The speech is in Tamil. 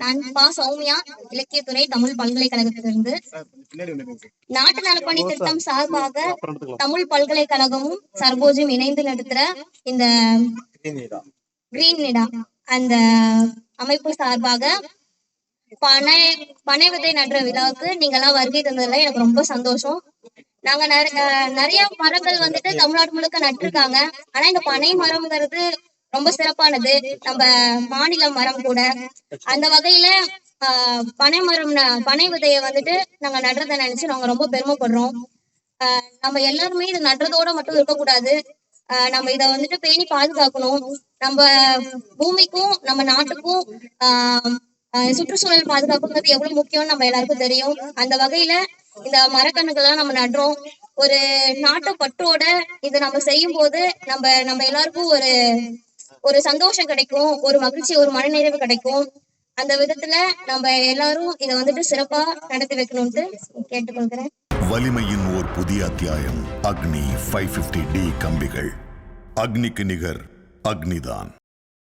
நான் பா சௌமியா இலக்கியத்துறை தமிழ் பல்கலைக்கழகத்திலிருந்து. நாட்டு நலப்பணி திட்டம் சார்பாக தமிழ் பல்கலைக்கழகமும் சர்போஜும் இணைந்து நடத்துற இந்த கிரீன் நிடா அந்த அமைப்பு சார்பாக பனை பனை விதை நடுற விழாவுக்கு நீங்க எல்லாம் வருகை தந்ததுல எனக்கு ரொம்ப சந்தோஷம். நாங்க நிறைய நிறைய மரங்கள் வந்துட்டு தமிழ்நாடு முழுக்க நட்டிருக்காங்க. ஆனா இந்த பனை மரம்ங்கிறது ரொம்ப சிறப்பானது. நம்ம மாநில மரம் கூட. அந்த வகையில ஆஹ் பனை மரம் ந- பனை விதைய வந்துட்டு நாங்க நடுறதை நினைச்சு நாங்க ரொம்ப பெருமைப்படுறோம். ஆஹ் நம்ம எல்லாருமே இது நடுறதோட மட்டும் இருக்கக்கூடாது. ஆஹ் நம்ம இத வந்துட்டு பேணி பாதுகாக்கணும். நம்ம பூமிக்கும் நம்ம நாட்டுக்கும் ஆஹ் ஆஹ் சுற்றுச்சூழல் பாதுகாப்புங்கிறது எவ்வளவு முக்கியம்னு நம்ம எல்லாருக்கும் தெரியும். அந்த வகையில இந்த மரக்கண்ணுகள்லாம் நம்ம நடுறோம். ஒரு நாட்டு பற்றோட இதை நம்ம செய்யும் போது நம்ம நம்ம எல்லாருக்கும் ஒரு ஒரு சந்தோஷம் கிடைக்கும் ஒரு மகிழ்ச்சி ஒரு மனநிறைவு கிடைக்கும். அந்த விதத்துல நம்ம எல்லாரும் இதை வந்துட்டு சிறப்பா நடத்தி வைக்கணும்ட்டு கேட்டுக்கொள்கிறேன். வலிமையின் ஓர் புதிய அத்தியாயம் அக்னி ஃபைவ் டி கம்பிகள். அக்னிக்கு நிகர் அக்னிதான்.